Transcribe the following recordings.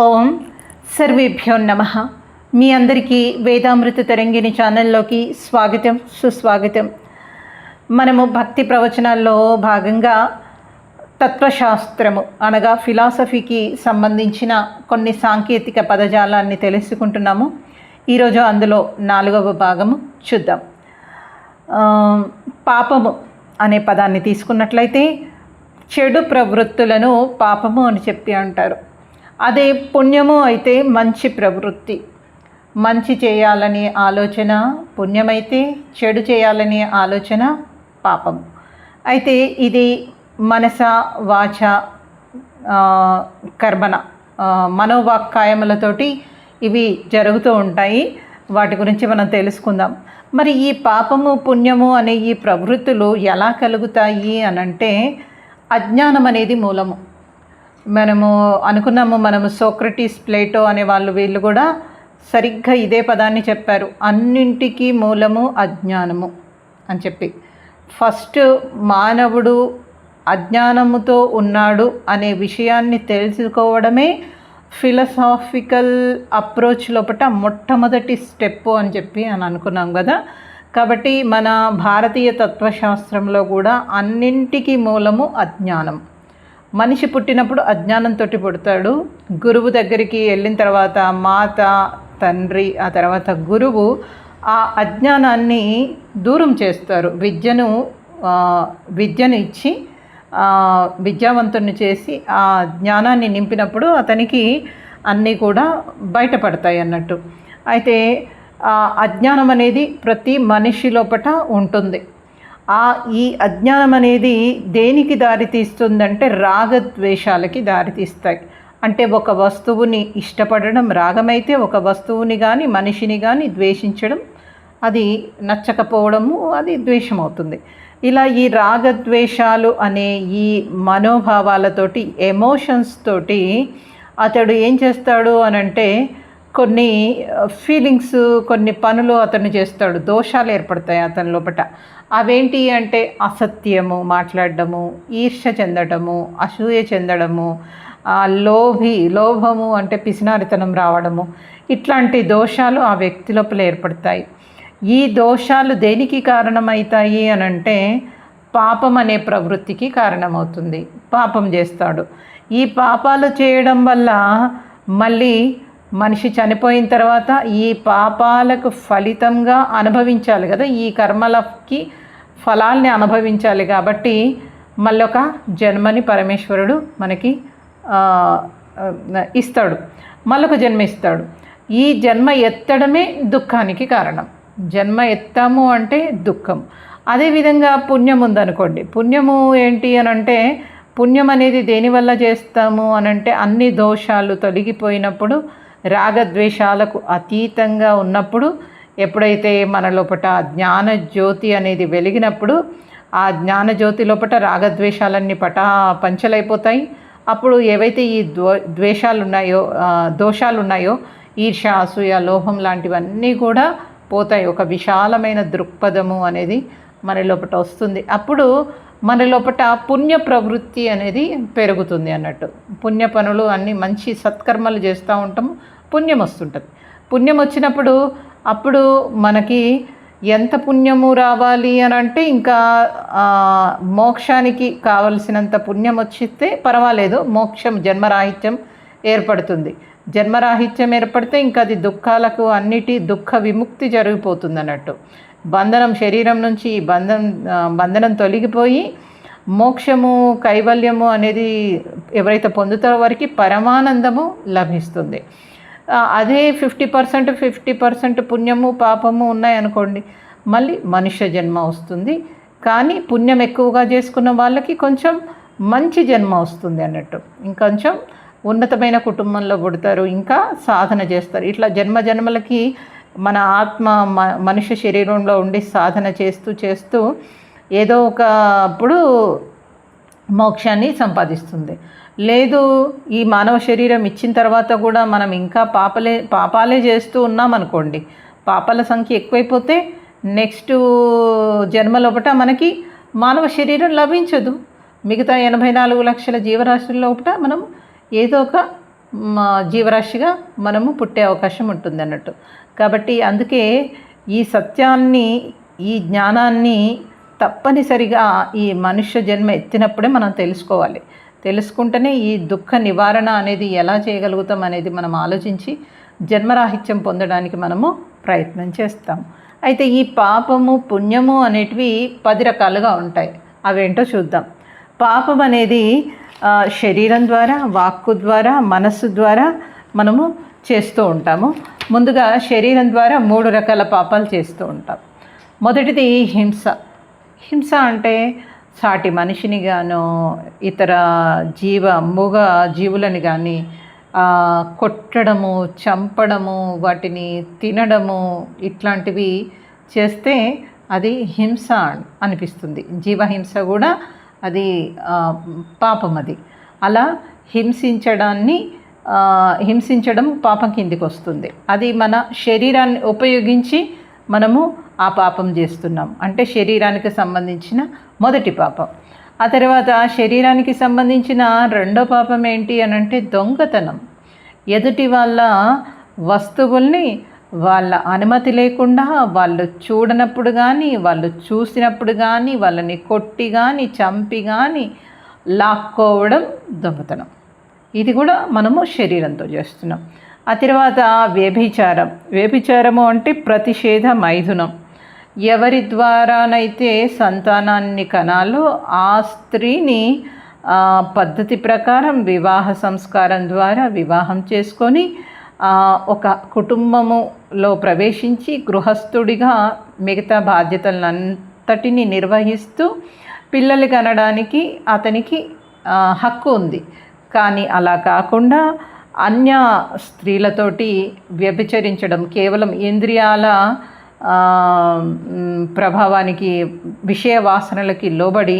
ఓం సర్వేభ్యో నమ. మీ అందరికీ వేదామృత తరంగిణి ఛానల్లోకి స్వాగతం సుస్వాగతం. మనము భక్తి ప్రవచనాల్లో భాగంగా తత్వశాస్త్రము అనగా ఫిలాసఫీకి సంబంధించిన కొన్ని సాంకేతిక పదజాలాన్ని తెలుసుకుంటున్నాము. ఈరోజు అందులో నాలుగవ భాగము చూద్దాం. పాపము అనే పదాన్ని తీసుకున్నట్లయితే చెడు ప్రవృత్తులను పాపము అని చెప్పి అంటారు. అదే పుణ్యము అయితే మంచి ప్రవృత్తి. మంచి చేయాలనే ఆలోచన పుణ్యమైతే చెడు చేయాలనే ఆలోచన పాపం. అయితే ఇది మనస వాచ కర్మణ మనోవాక్కాయములతోటి ఇవి జరుగుతూ ఉంటాయి. వాటి గురించి మనం తెలుసుకుందాం. మరి ఈ పాపము పుణ్యము అనే ఈ ప్రవృత్తులు ఎలా కలుగుతాయి అనంటే అజ్ఞానం అనేది మూలము. మనము అనుకున్నాము మనము సోక్రటీస్ ప్లేటో అనే వాళ్ళు వీళ్ళు కూడా సరిగ్గా ఇదే పదాన్ని చెప్పారు. అన్నింటికీ మూలము అజ్ఞానము అని చెప్పి. ఫస్ట్ మానవుడు అజ్ఞానముతో ఉన్నాడు అనే విషయాన్ని తెలుసుకోవడమే ఫిలసాఫికల్ అప్రోచ్ లోపల మొట్టమొదటి స్టెప్ అని చెప్పి అని అనుకున్నాం కదా. కాబట్టి మన భారతీయ తత్వశాస్త్రంలో కూడా అన్నింటికీ మూలము అజ్ఞానం. మనిషి పుట్టినప్పుడు అజ్ఞానంతో పుడతాడు. గురువు దగ్గరికి వెళ్ళిన తర్వాత మాత తండ్రి ఆ తర్వాత గురువు ఆ అజ్ఞానాన్ని దూరం చేస్తారు. విద్యను విద్యను ఇచ్చి విద్యావంతుని చేసి ఆ జ్ఞానాన్ని నింపినప్పుడు అతనికి అన్నీ కూడా బయటపడతాయి అన్నట్టు. అయితే ఆ అజ్ఞానం అనేది ప్రతి మనిషి లోపట ఉంటుంది. ఆ ఈ అజ్ఞానం అనేది దేనికి దారితీస్తుందంటే రాగద్వేషాలకి దారితీస్తాయి. అంటే ఒక వస్తువుని ఇష్టపడడం రాగమైతే ఒక వస్తువుని కానీ మనిషిని కానీ ద్వేషించడం అది నచ్చకపోవడము అది ద్వేషం అవుతుంది ఇలా ఈ రాగద్వేషాలు అనే ఈ మనోభావాలతోటి ఎమోషన్స్ తోటి అతడు ఏం చేస్తాడు అని అంటే కొన్ని uh, ఫీలింగ్స్ కొన్ని పనులు అతను చేస్తాడు. దోషాలు ఏర్పడతాయి అతని లోపట. అవేంటి అంటే అసత్యము మాట్లాడడము ఈర్ష్య చెందడము అసూయ చెందడము లోభి లోభము అంటే పిసినారితనం రావడము. ఇట్లాంటి దోషాలు ఆ వ్యక్తి లోపల ఏర్పడతాయి. ఈ దోషాలు దేనికి కారణమవుతాయి అని అంటే పాపం అనే ప్రవృత్తికి కారణమవుతుంది. పాపం చేస్తాడు. ఈ పాపాలు చేయడం వల్ల మళ్ళీ మనిషి చనిపోయిన తర్వాత ఈ పాపాలకు ఫలితంగా అనుభవించాలి కదా. ఈ కర్మలకి ఫలాల్ని అనుభవించాలి కాబట్టి మళ్ళొక జన్మని పరమేశ్వరుడు మనకి ఇస్తాడు. మళ్ళొక జన్మ ఇస్తాడు. ఈ జన్మ ఎత్తడమే దుఃఖానికి కారణం. జన్మ ఎత్తాము అంటే దుఃఖం. అదేవిధంగా పుణ్యం ఉందనుకోండి. పుణ్యము ఏంటి అని అంటే పుణ్యం అనేది దేనివల్ల చేస్తాము అని అంటే అన్ని దోషాలు తొలగిపోయినప్పుడు రాగద్వేషాలకు అతీతంగా ఉన్నప్పుడు ఎప్పుడైతే మన లోపట జ్ఞాన జ్యోతి అనేది వెలిగినప్పుడు ఆ జ్ఞాన జ్యోతి లోపట రాగద్వేషాలన్నీ పటా పంచలైపోతాయి. అప్పుడు ఏవైతే ఈ ద్వ ద్వేషాలు ఉన్నాయో దోషాలు ఉన్నాయో ఈర్ష అసూయ లోహం లాంటివన్నీ కూడా పోతాయి. ఒక విశాలమైన దృక్పథము అనేది మన లోపట వస్తుంది. అప్పుడు మన లోపట పుణ్య ప్రవృత్తి అనేది పెరుగుతుంది అన్నట్టు. పుణ్య పనులు అన్నీ మంచి సత్కర్మలు చేస్తూ ఉంటాము. పుణ్యం వస్తుంటుంది. పుణ్యం వచ్చినప్పుడు అప్పుడు మనకి ఎంత పుణ్యము రావాలి అని అంటే ఇంకా మోక్షానికి కావలసినంత పుణ్యం వచ్చితే పర్వాలేదు. మోక్షం జన్మరాహిత్యం ఏర్పడుతుంది. జన్మరాహిత్యం ఏర్పడితే ఇంకా అది దుఃఖాలకు అన్నిటి దుఃఖ విముక్తి జరిగిపోతుంది అన్నట్టు బంధనం శరీరం నుంచి ఈ బంధం బంధనం తొలగిపోయి మోక్షము కైవల్యము అనేది ఎవరైతే పొందుతారో వారికి పరమానందము లభిస్తుంది. అదే ఫిఫ్టీ పర్సెంట్ ఫిఫ్టీ పర్సెంట్ పుణ్యము పాపము ఉన్నాయనుకోండి మళ్ళీ మనుష్య జన్మ వస్తుంది. కానీ పుణ్యం ఎక్కువగా చేసుకున్న వాళ్ళకి కొంచెం మంచి జన్మ వస్తుంది అన్నట్టు. ఇంకొంచెం ఉన్నతమైన కుటుంబంలో పుడతారు ఇంకా సాధన చేస్తారు. ఇట్లా జన్మ జన్మలకి మన ఆత్మ మ- మనుష్య శరీరంలో ఉండి సాధన చేస్తూ చేస్తూ ఏదో ఒకప్పుడు మోక్షాన్ని సంపాదిస్తుంది. లేదు ఈ మానవ శరీరం ఇచ్చిన తర్వాత కూడా మనం ఇంకా పాపలే పాపాలే చేస్తూ ఉన్నామనుకోండి. పాపాల సంఖ్య ఎక్కువైపోతే నెక్స్ట్ జన్మలోపట మనకి మానవ శరీరం లభించదు. మిగతా ఎనభై నాలుగు లక్షల జీవరాశుల లోపట మనం ఏదో ఒక జీవరాశిగా మనము పుట్టే అవకాశం ఉంటుంది అన్నట్టు కాబట్టి అందుకే ఈ సత్యాన్ని ఈ జ్ఞానాన్ని తప్పనిసరిగా ఈ మనుష్య జన్మ ఎత్తినప్పుడే మనం తెలుసుకోవాలి. తెలుసుకుంటేనే ఈ దుఃఖ నివారణ అనేది ఎలా చేయగలుగుతాం అనేది మనం ఆలోచించి జన్మరాహిత్యం పొందడానికి మనము ప్రయత్నం చేస్తాం. అయితే ఈ పాపము పుణ్యము అనేటివి పది రకాలుగా ఉంటాయి. అవేంటో చూద్దాం. పాపం అనేది శరీరం ద్వారా వాక్కు ద్వారా మనస్సు ద్వారా మనము చేస్తూ ఉంటాము. ముందుగా శరీరం ద్వారా మూడు రకాల పాపాలు చేస్తూ ఉంటాం. మొదటిది హింస. హింస అంటే సాటి మనిషిని గాను ఇతర జీవ మూగ జీవులని కానీ కొట్టడము చంపడము వాటిని తినడము ఇట్లాంటివి చేస్తే అది హింస అనిపిస్తుంది. జీవహింస కూడా అది పాపం అది. అలా హింసించడాన్ని హింసించడం పాపం కిందికి వస్తుంది అది మన శరీరాన్ని ఉపయోగించి మనము ఆ పాపం చేస్తున్నాం. అంటే శరీరానికి సంబంధించిన మొదటి పాపం. ఆ తర్వాత శరీరానికి సంబంధించిన రెండో పాపం ఏంటి అని అంటే దొంగతనం. ఎదుటి వాళ్ళ వస్తువుల్ని వాళ్ళ అనుమతి లేకుండా వాళ్ళు చూడనప్పుడు కానీ వాళ్ళు చూసినప్పుడు కానీ వాళ్ళని కొట్టి కానీ చంపి కానీ లాక్కోవడం దొంగతనం. ఇది కూడా మనము శరీరంతో చేస్తున్నాం. ఆ తర్వాత వ్యభిచారం. వ్యభిచారము అంటే ప్రతిషేధ మైథునం ఎవరి ద్వారానైతే సంతానాన్ని కనాలో ఆ స్త్రీని పద్ధతి ప్రకారం వివాహ సంస్కారం ద్వారా వివాహం చేసుకొని ఒక కుటుంబములో ప్రవేశించి గృహస్థుడిగా మిగతా బాధ్యతలంతటిని నిర్వహిస్తూ పిల్లలు కనడానికి అతనికి హక్కు ఉంది. కానీ అలా కాకుండా అన్య స్త్రీలతోటి వ్యభిచరించడం కేవలం ఇంద్రియాల ప్రభావానికి విషయ వాసనలకి లోబడి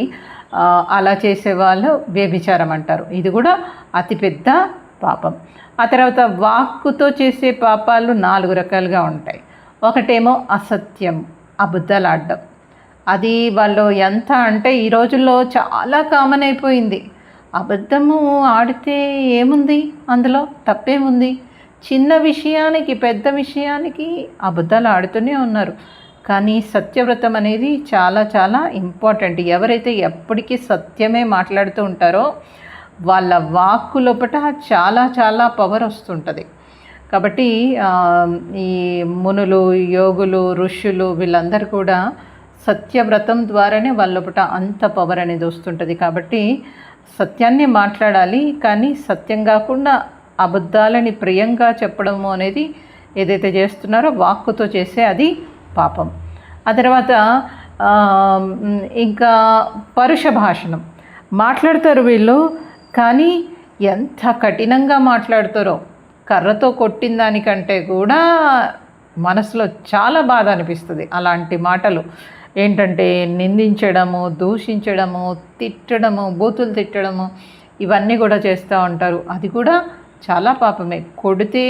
అలా చేసేవాళ్ళు వ్యభిచారం అంటారు. ఇది కూడా అతిపెద్ద పాపం. ఆ తర్వాత వాక్కుతో చేసే పాపాలు నాలుగు రకాలుగా ఉంటాయి. ఒకటేమో అసత్యం అబద్ధాలు ఆడడం. అది వాళ్ళు ఎంత అంటే ఈ రోజుల్లో చాలా కామన్ అయిపోయింది. అబద్ధము ఆడితే ఏముంది? అందులో తప్పేముంది? చిన్న విషయానికి పెద్ద విషయానికి అబద్ధాలు ఆడుతూనే ఉన్నారు. కానీ సత్యవ్రతం అనేది చాలా చాలా ఇంపార్టెంట్. ఎవరైతే ఎప్పటికీ సత్యమే మాట్లాడుతూ ఉంటారో వాళ్ళ వాక్కు లోపట చాలా చాలా పవర్ వస్తుంటుంది. కాబట్టి ఈ మునులు యోగులు ఋషులు వీళ్ళందరూ కూడా సత్యవ్రతం ద్వారానే వాళ్ళ లోపట అంత పవర్ అనేది వస్తుంటుంది. కాబట్టి సత్యాన్ని మాట్లాడాలి కానీ సత్యం కాకుండా అబద్ధాలని ప్రియంగా చెప్పడము అనేది ఏదైతే చేస్తున్నారో వాక్కుతో చేసే అది పాపం. ఆ తర్వాత ఇంకా పరుష భాషణం. మాట్లాడతారు వీళ్ళు కానీ ఎంత కఠినంగా మాట్లాడతారో కర్రతో కొట్టిన దానికంటే కూడా మనసులో చాలా బాధ అనిపిస్తుంది అలాంటి మాటలు. ఏంటంటే నిందించడము దూషించడము తిట్టడము బూతులు తిట్టడము ఇవన్నీ కూడా చేస్తూ ఉంటారు. అది కూడా చాలా పాపమే. కొడితే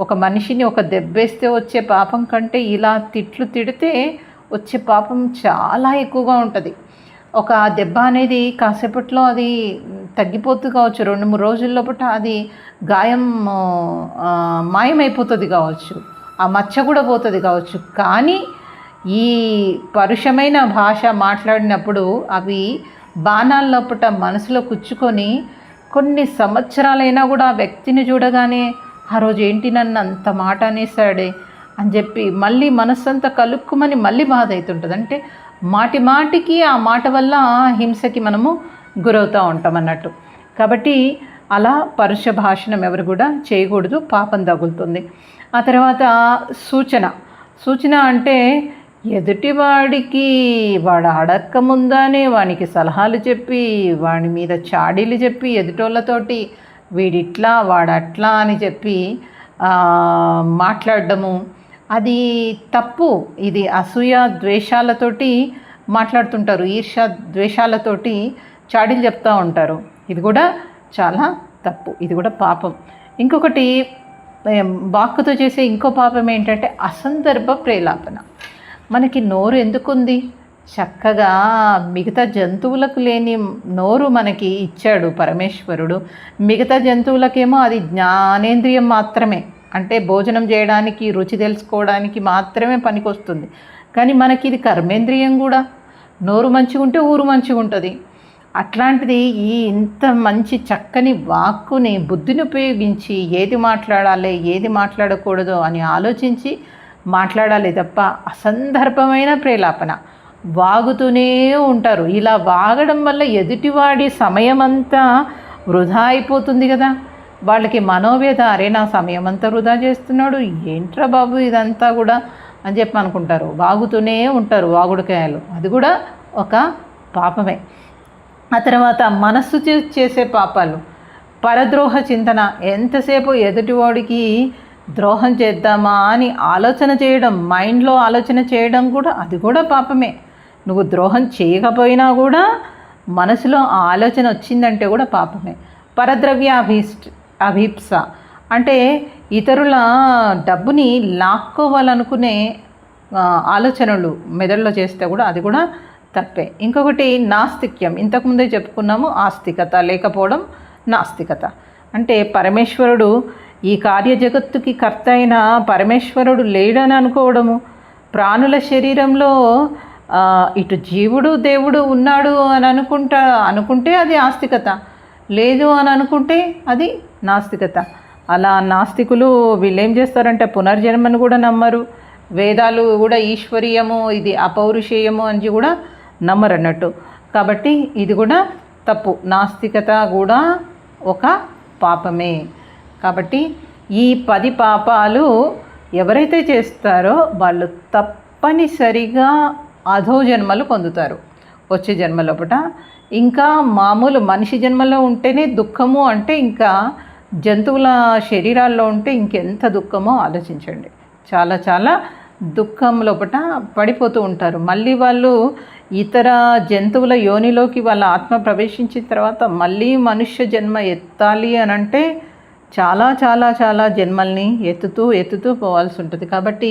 ఒక మనిషిని ఒక దెబ్బేస్తే వచ్చే పాపం కంటే ఇలా తిట్లు తిడితే వచ్చే పాపం చాలా ఎక్కువగా ఉంటుంది. ఒక దెబ్బ అనేది కాసేపట్లో అది తగ్గిపోతూ కావచ్చు. రెండు మూడు రోజుల లోపల అది గాయం మాయమైపోతుంది కావచ్చు. ఆ మచ్చ కూడా పోతుంది కావచ్చు. కానీ ఈ పరుషమైన భాష మాట్లాడినప్పుడు అవి బాణాల లోపల మనసులో కుచ్చుకొని కొన్ని సంవత్సరాలైనా కూడా ఆ వ్యక్తిని చూడగానే ఆ రోజు ఏంటి నన్ను అంత మాట అనేసాడే అని చెప్పి మళ్ళీ మనస్సంతా కలుక్కుమని మళ్ళీ బాధ అవుతుంటుంది. అంటే మాటి మాటికి ఆ మాట వల్ల హింసకి మనము గురవుతూ ఉంటాం అన్నట్టు. కాబట్టి అలా పరుష భాషణం ఎవరు కూడా చేయకూడదు పాపం తగులుతుంది. ఆ తర్వాత సూచన. సూచన అంటే ఎదుటివాడికి వాడు అడక్క ముందానే వానికి సలహాలు చెప్పి వాడి మీద చాడీలు చెప్పి ఎదుటోళ్ళతోటి వీడిట్లా వాడట్లా అని చెప్పి ఆ, మాట్లాడడము. అది తప్పు. ఇది అసూయ ద్వేషాలతోటి మాట్లాడుతుంటారు. ఈర్ష ద్వేషాలతోటి చాడీలు చెప్తూ ఉంటారు. ఇది కూడా చాలా తప్పు. ఇది కూడా పాపం. ఇంకొకటి ఏం, వాక్కుతో చేసే ఇంకో పాపం ఏంటంటే అసందర్భ ప్రేలాపన. మనకి నోరు ఎందుకుంది? చక్కగా మిగతా జంతువులకు లేని నోరు మనకి ఇచ్చాడు పరమేశ్వరుడు. మిగతా జంతువులకేమో అది జ్ఞానేంద్రియం మాత్రమే. అంటే భోజనం చేయడానికి రుచి తెలుసుకోవడానికి మాత్రమే పనికొస్తుంది. కానీ మనకి ఇది కర్మేంద్రియం కూడా. నోరు మంచిగా ఉంటే ఊరు మంచిగా ఉంటుంది అట్లాంటిది ఈ ఇంత మంచి చక్కని వాక్కుని బుద్ధిని ఉపయోగించి ఏది మాట్లాడాలి ఏది మాట్లాడకూడదు అని ఆలోచించి మాట్లాడాలి తప్ప అసందర్భమైన ప్రేలాపన. వాగుతూనే ఉంటారు. ఇలా వాగడం వల్ల ఎదుటివాడి సమయం అంతా వృధా అయిపోతుంది కదా. వాళ్ళకి మనోవేద అరే నా సమయం అంతా వృధా చేస్తున్నాడు ఏంట్రా బాబు ఇదంతా కూడా అని చెప్పి అనుకుంటారు. వాగుతూనే ఉంటారు వాగుడుకాయలు. అది కూడా ఒక పాపమే. ఆ తర్వాత మనస్సు చేసే పాపాలు. పరద్రోహ చింతన. ఎంతసేపు ఎదుటివాడికి ద్రోహం చేద్దామా అని ఆలోచన చేయడం మైండ్లో ఆలోచన చేయడం కూడా అది కూడా పాపమే. నువ్వు ద్రోహం చేయకపోయినా కూడా మనసులో ఆ ఆలోచన వచ్చిందంటే కూడా పాపమే. పరద్రవ్య అభీష్ట అభీప్స అంటే ఇతరుల డబ్బుని లాక్కోవాలనుకునే ఆలోచనలు మెదడులో చేస్తే కూడా అది కూడా తప్పే. ఇంకొకటి నాస్తిక్యం. ఇంతకుముందే చెప్పుకున్నాము ఆస్తికత లేకపోవడం నాస్తికత. అంటే పరమేశ్వరుడు ఈ కార్య జగత్తుకి కర్త అయిన పరమేశ్వరుడు లేడని అనుకోవడము. ప్రాణుల శరీరంలో ఇటు జీవుడు దేవుడు ఉన్నాడు అని అనుకుంటా అనుకుంటే అది ఆస్తికత. లేదు అని అనుకుంటే అది నాస్తికత. అలా నాస్తికులు వీళ్ళు ఏం చేస్తారంటే పునర్జన్మను కూడా నమ్మరు. వేదాలు కూడా ఈశ్వరీయము ఇది అపౌరుషేయము అని కూడా నమ్మరు అన్నట్టు కాబట్టి ఇది కూడా తప్పు. నాస్తికత కూడా ఒక పాపమే. కాబట్టి ఈ పది పాపాలు ఎవరైతే చేస్తారో వాళ్ళు తప్పనిసరిగా అధో జన్మలు పొందుతారు. వచ్చే జన్మలోపట ఇంకా మామూలు మనిషి జన్మలో ఉంటేనే దుఃఖము అంటే ఇంకా జంతువుల శరీరాల్లో ఉంటే ఇంకెంత దుఃఖమో ఆలోచించండి. చాలా చాలా దుఃఖం లోపట పడిపోతూ ఉంటారు. మళ్ళీ వాళ్ళు ఇతర జంతువుల యోనిలోకి వాళ్ళ ఆత్మ ప్రవేశించిన తర్వాత మళ్ళీ మనుష్య జన్మ ఎత్తాలి అని అంటే చాలా చాలా చాలా జన్మల్ని ఎత్తుతూ ఎత్తుతూ పోవాల్సి ఉంటుంది. కాబట్టి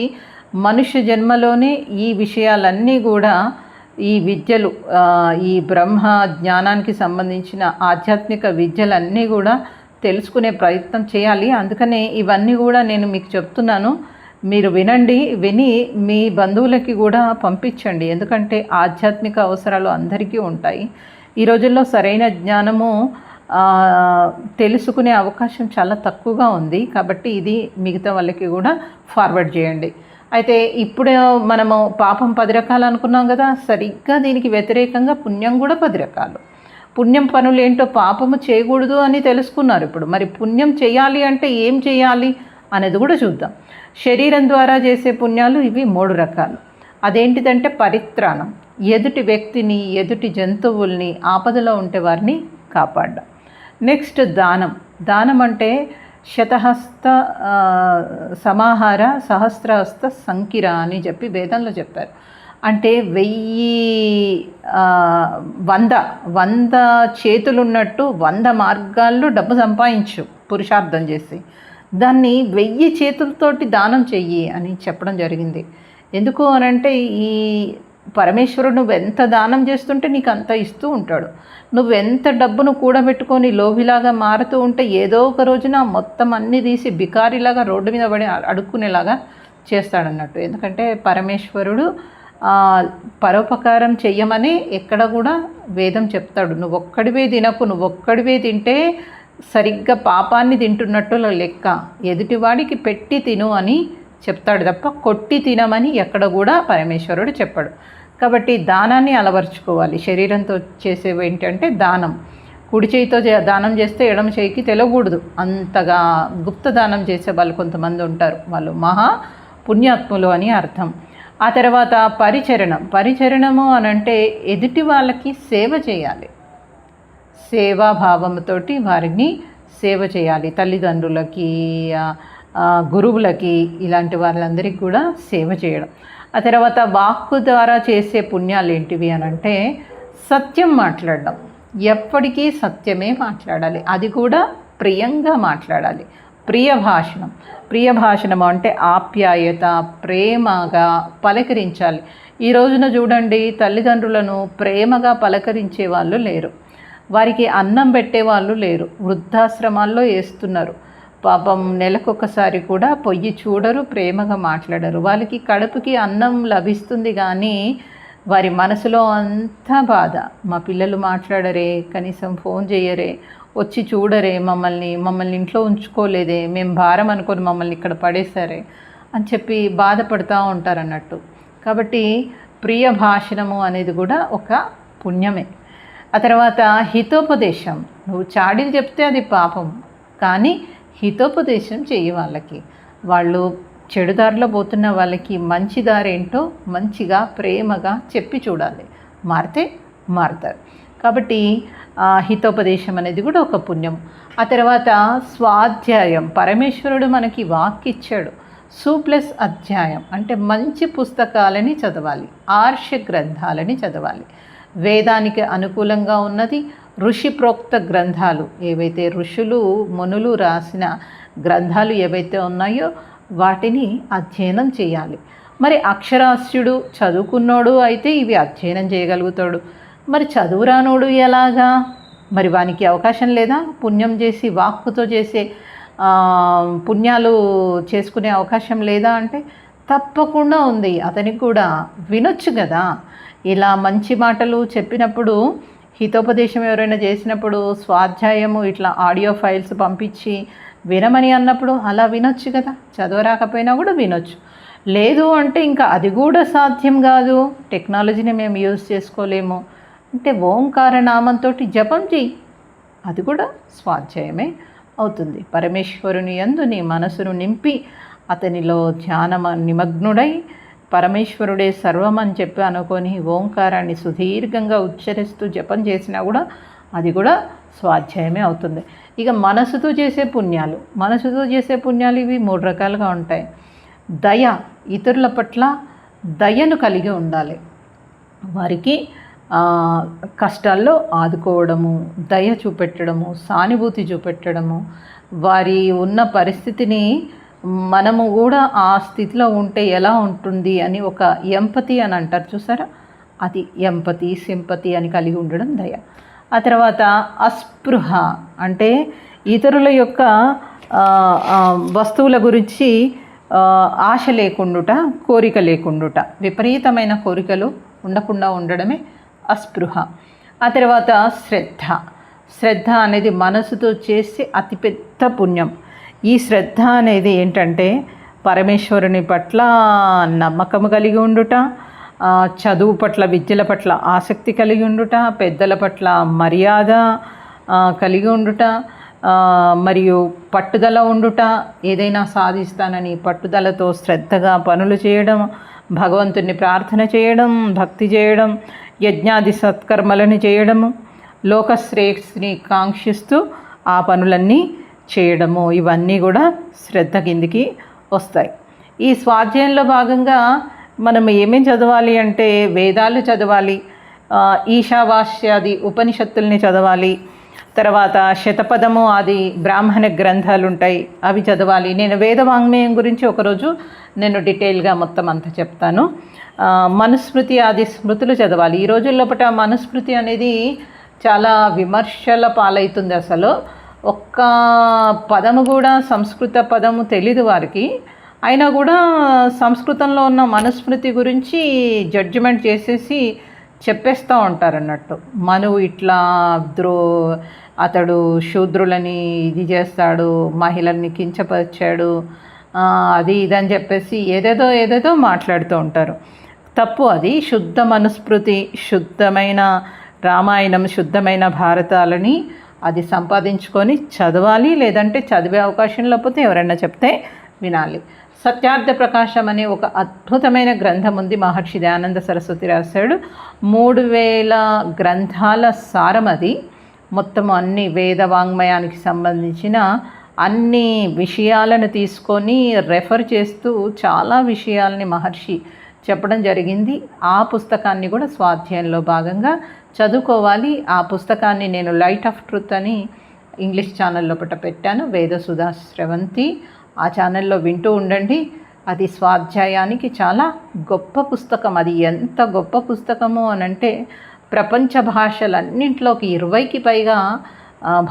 మనుష్య జన్మలోనే ఈ విషయాలన్నీ కూడా ఈ విద్యలు ఈ బ్రహ్మ జ్ఞానానికి సంబంధించిన ఆధ్యాత్మిక విద్యలన్నీ కూడా తెలుసుకునే ప్రయత్నం చేయాలి. అందుకనే ఇవన్నీ కూడా నేను మీకు చెప్తున్నాను. మీరు వినండి విని మీ బంధువులకి కూడా పంపించండి. ఎందుకంటే ఆధ్యాత్మిక అవసరాలు అందరికీ ఉంటాయి. ఈ రోజుల్లో సరైన జ్ఞానము తెలుసుకునే అవకాశం చాలా తక్కువగా ఉంది. కాబట్టి ఇది మిగతా వాళ్ళకి కూడా ఫార్వర్డ్ చేయండి. అయితే ఇప్పుడు మనము పాపం పది రకాలు అనుకున్నాం కదా సరిగ్గా దీనికి వ్యతిరేకంగా పుణ్యం కూడా పది రకాలు. పుణ్యం పనులు ఏంటో పాపము చేయకూడదు అని తెలుసుకున్నారు ఇప్పుడు. మరి పుణ్యం చేయాలి అంటే ఏం చేయాలి అనేది కూడా చూద్దాం. శరీరం ద్వారా చేసే పుణ్యాలు ఇవి మూడు రకాలు. అదేంటిదంటే పరిత్రాణం. ఎదుటి వ్యక్తిని ఎదుటి జంతువుల్ని ఆపదలో ఉంటే వారిని కాపాడడం. నెక్స్ట్ దానం. దానం అంటే శతహస్త సమాహార సహస్రహస్త సంకిర అని చెప్పి వేదంలో చెప్పారు. అంటే వెయ్యి వంద వంద చేతులున్నట్టు వంద మార్గాల్లో డబ్బు సంపాదించు పురుషార్థం చేసి. దాన్ని వెయ్యి చేతులతోటి దానం చెయ్యి అని చెప్పడం జరిగింది. ఎందుకు అనంటే ఈ పరమేశ్వరుడు నువ్వెంత ఎంత దానం చేస్తుంటే నీకు అంత ఇస్తూ ఉంటాడు. నువ్వు ఎంత డబ్బును కూడబెట్టుకొని లోభిలాగా మారుతూ ఉంటే ఏదో ఒక రోజున మొత్తం అన్నీ తీసి బికారిలాగా రోడ్డు మీద పడి అడుక్కునేలాగా చేస్తాడన్నట్టు. ఎందుకంటే పరమేశ్వరుడు పరోపకారం చెయ్యమని ఎక్కడ కూడా వేదం చెప్తాడు. నువ్వు ఒక్కడివే తినకు నువ్వు ఒక్కడివే తింటే సరిగ్గా పాపాన్ని తింటున్నట్టు లెక్క. ఎదుటివాడికి పెట్టి తిను అని చెప్తాడు తప్ప కొట్టి తినమని ఎక్కడ కూడా పరమేశ్వరుడు చెప్పాడు. కాబట్టి దానాన్ని అలవర్చుకోవాలి. శరీరంతో చేసేవి ఏంటంటే దానం. కుడి చేయితో దానం చేస్తే ఎడమ చేయికి తెలవకూడదు. అంతగా గుప్త దానం చేసే వాళ్ళు కొంతమంది ఉంటారు. వాళ్ళు మహా పుణ్యాత్ములు అని అర్థం. ఆ తర్వాత పరిచరణం. పరిచరణము అని అంటే ఎదుటి వాళ్ళకి సేవ చేయాలి. సేవాభావంతోటి వారిని సేవ చేయాలి. తల్లిదండ్రులకి గురువులకి ఇలాంటి వాళ్ళందరికీ కూడా సేవ చేయడం. ఆ తర్వాత వాక్కు ద్వారా చేసే పుణ్యాలు ఏంటివి అని అంటే సత్యం మాట్లాడడం. ఎప్పటికీ సత్యమే మాట్లాడాలి. అది కూడా ప్రియంగా మాట్లాడాలి. ప్రియ భాషణం. ప్రియ భాషణం అంటే ఆప్యాయత ప్రేమగా పలకరించాలి. ఈ రోజున చూడండి తల్లిదండ్రులను ప్రేమగా పలకరించే వాళ్ళు లేరు. వారికి అన్నం పెట్టే వాళ్ళు లేరు. వృద్ధాశ్రమాల్లో వేస్తున్నారు. పాపం నెలకొకసారి కూడా పొయ్యి చూడరు ప్రేమగా మాట్లాడరు. వాళ్ళకి కడుపుకి అన్నం లభిస్తుంది కానీ వారి మనసులో అంతా బాధ. మా పిల్లలు మాట్లాడరే కనీసం ఫోన్ చేయరే వచ్చి చూడరే మమ్మల్ని మమ్మల్ని ఇంట్లో ఉంచుకోలేదే మేము భారం అనుకొని మమ్మల్ని ఇక్కడ పడేశారే అని చెప్పి బాధపడుతూ ఉంటారన్నట్టు. కాబట్టి ప్రియ భాషణము అనేది కూడా ఒక పుణ్యమే. ఆ తర్వాత హితోపదేశం. నువ్వు చాడీలు చెప్తే అది పాపం. కానీ హితోపదేశం చెయ్యి వాళ్ళకి. వాళ్ళు చెడుదారిలో పోతున్న వాళ్ళకి మంచి దారి ఏంటో మంచిగా ప్రేమగా చెప్పి చూడాలి. మారితే మారుతారు. కాబట్టి హితోపదేశం అనేది కూడా ఒక పుణ్యం. ఆ తర్వాత స్వాధ్యాయం. పరమేశ్వరుడు మనకి వాక్ ఇచ్చాడు సు ప్లస్ అధ్యాయం. అంటే మంచి పుస్తకాలని చదవాలి. ఆర్ష గ్రంథాలని చదవాలి. వేదానికి అనుకూలంగా ఉన్నది ఋషి ప్రోక్త గ్రంథాలు. ఏవైతే ఋషులు మునులు రాసిన గ్రంథాలు ఏవైతే ఉన్నాయో వాటిని అధ్యయనం చేయాలి. మరి అక్షరాస్యుడు చదువుకున్నోడు అయితే ఇవి అధ్యయనం చేయగలుగుతాడు. మరి చదువురానోడు ఎలాగా? మరి వానికి అవకాశం లేదా? పుణ్యం చేసి వాక్కుతో చేసే పుణ్యాలు చేసుకునే అవకాశం లేదా అంటే తప్పకుండా ఉంది. అతనికి కూడా వినొచ్చు కదా. ఇలా మంచి మాటలు చెప్పినప్పుడు హితోపదేశం ఎవరైనా చేసినప్పుడు స్వాధ్యాయము ఇట్లా ఆడియో ఫైల్స్ పంపించి వినమని అన్నప్పుడు అలా వినొచ్చు కదా. చదవరాకపోయినా కూడా వినొచ్చు. లేదు అంటే ఇంకా అది కూడా సాధ్యం కాదు. టెక్నాలజీని మేము యూజ్ చేసుకోలేము. అంటే ఓంకార నామంతో జపం చెయ్యి. అది కూడా స్వాధ్యాయమే అవుతుంది. పరమేశ్వరుని యందు నీ మనసును నింపి అతనిలో ధ్యానమ నిమగ్నుడై పరమేశ్వరుడే సర్వం అని చెప్పి అనుకొని ఓంకారాన్ని సుదీర్ఘంగా ఉచ్చరిస్తూ జపం చేసినా కూడా అది కూడా స్వాధ్యాయమే అవుతుంది. ఇక మనసుతో చేసే పుణ్యాలు మనసుతో చేసే పుణ్యాలు ఇవి మూడు రకాలుగా ఉంటాయి. దయ ఇతరుల పట్ల దయను కలిగి ఉండాలి. వారికి కష్టాల్లో ఆదుకోవడము దయ చూపెట్టడము సానుభూతి చూపెట్టడము వారి ఉన్న పరిస్థితిని మనము కూడా ఆ స్థితిలో ఉంటే ఎలా ఉంటుంది అని ఒక ఎంపతి అని అంటారు చూసారా? అది ఎంపతి సింపతి అని కలిగి ఉండడం దయ. ఆ తర్వాత అస్పృహ అంటే ఇతరుల యొక్క వస్తువుల గురించి ఆశ లేకుండుట కోరిక లేకుండుట విపరీతమైన కోరికలు ఉండకుండా ఉండడమే అస్పృహ. ఆ తర్వాత శ్రద్ధ. శ్రద్ధ అనేది మనసుతో చేసే అతిపెద్ద పుణ్యం. ఈ శ్రద్ధ అనేది ఏంటంటే పరమేశ్వరుని పట్ల నమ్మకం కలిగి ఉండుట చదువు పట్ల విద్యల పట్ల ఆసక్తి కలిగి ఉండుట పెద్దల పట్ల మర్యాద కలిగి ఉండుట మరియు పట్టుదల ఉండుట ఏదైనా సాధిస్తానని పట్టుదలతో శ్రద్ధగా పనులు చేయడం భగవంతుని ప్రార్థన చేయడం భక్తి చేయడం యజ్ఞాది సత్కర్మలను చేయడము లోకశ్రేయస్ని కాంక్షిస్తూ ఆ పనులన్నీ చేయడము ఇవన్నీ కూడా శ్రద్ధ కిందికి వస్తాయి. ఈ స్వాధ్యాయంలో భాగంగా మనం ఏమేం చదవాలి అంటే వేదాలు చదవాలి ఈశావాస్యాది ఉపనిషత్తుల్ని చదవాలి తర్వాత శతపదము ఆది బ్రాహ్మణ గ్రంథాలు ఉంటాయి అవి చదవాలి. నేను వేద వాంగ్మయం గురించి ఒకరోజు నేను డీటెయిల్గా మొత్తం అంతా చెప్తాను. మనుస్మృతి ఆది స్మృతులు చదవాలి. ఈ రోజుల్లోపట మనుస్మృతి అనేది చాలా విమర్శల పాలవుతుంది అసలు. ఒక్క పదము కూడా సంస్కృత పదము తెలీదు వారికి. అయినా కూడా సంస్కృతంలో ఉన్న మనుస్మృతి గురించి జడ్జిమెంట్ చేసేసి చెప్పేస్తూ ఉంటారన్నట్టు. మనువు ఇట్లా ద్రో అతడు శూద్రులని ఇది చేస్తాడు మహిళల్ని కించపరిచాడు అది ఇదని చెప్పేసి ఏదేదో ఏదేదో మాట్లాడుతూ ఉంటారు. తప్పు అది. శుద్ధ మనుస్మృతి శుద్ధమైన రామాయణం శుద్ధమైన భారతాలని అది సంపాదించుకొని చదవాలి లేదంటే చదివే అవకాశం లేకపోతే ఎవరైనా చెప్తే వినాలి. సత్యార్థ ప్రకాశం అనే ఒక అద్భుతమైన గ్రంథం ఉంది మహర్షి దయానంద సరస్వతి రాశాడు. మూడు వేల గ్రంథాల సారం అది. మొత్తం అన్ని వేద వాంగ్మయానికి సంబంధించిన అన్ని విషయాలను తీసుకొని రెఫర్ చేస్తూ చాలా విషయాల్ని మహర్షి చెప్పడం జరిగింది. ఆ పుస్తకాన్ని కూడా స్వాధ్యాయంలో భాగంగా చదువుకోవాలి. ఆ పుస్తకాన్ని నేను లైట్ ఆఫ్ ట్రూత్ అని ఇంగ్లీష్ ఛానల్ లోపల పెట్టాను. వేద సుధా శ్రవంతి ఆ ఛానల్లో వింటూ ఉండండి. అది స్వాధ్యాయానికి చాలా గొప్ప పుస్తకం. అది ఎంత గొప్ప పుస్తకము అనంటే ప్రపంచ భాషలన్నింటిలోకి ఇరవైకి పైగా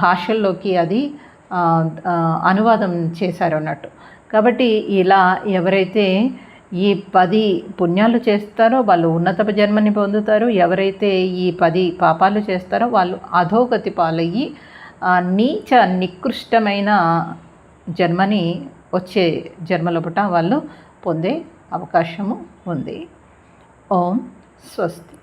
భాషల్లోకి అది అనువాదం చేశారు అన్నట్టు కాబట్టి ఇలా ఎవరైతే ఈ పది పుణ్యాలు చేస్తారో వాళ్ళు ఉన్నత జన్మని పొందుతారు. ఎవరైతే ఈ పది పాపాలు చేస్తారో వాళ్ళు అధోగతి పాలయ్యి నీచ నికృష్టమైన జన్మని వచ్చే జన్మలోపట వాళ్ళు పొందే అవకాశము ఉంది. ఓం స్వస్తి.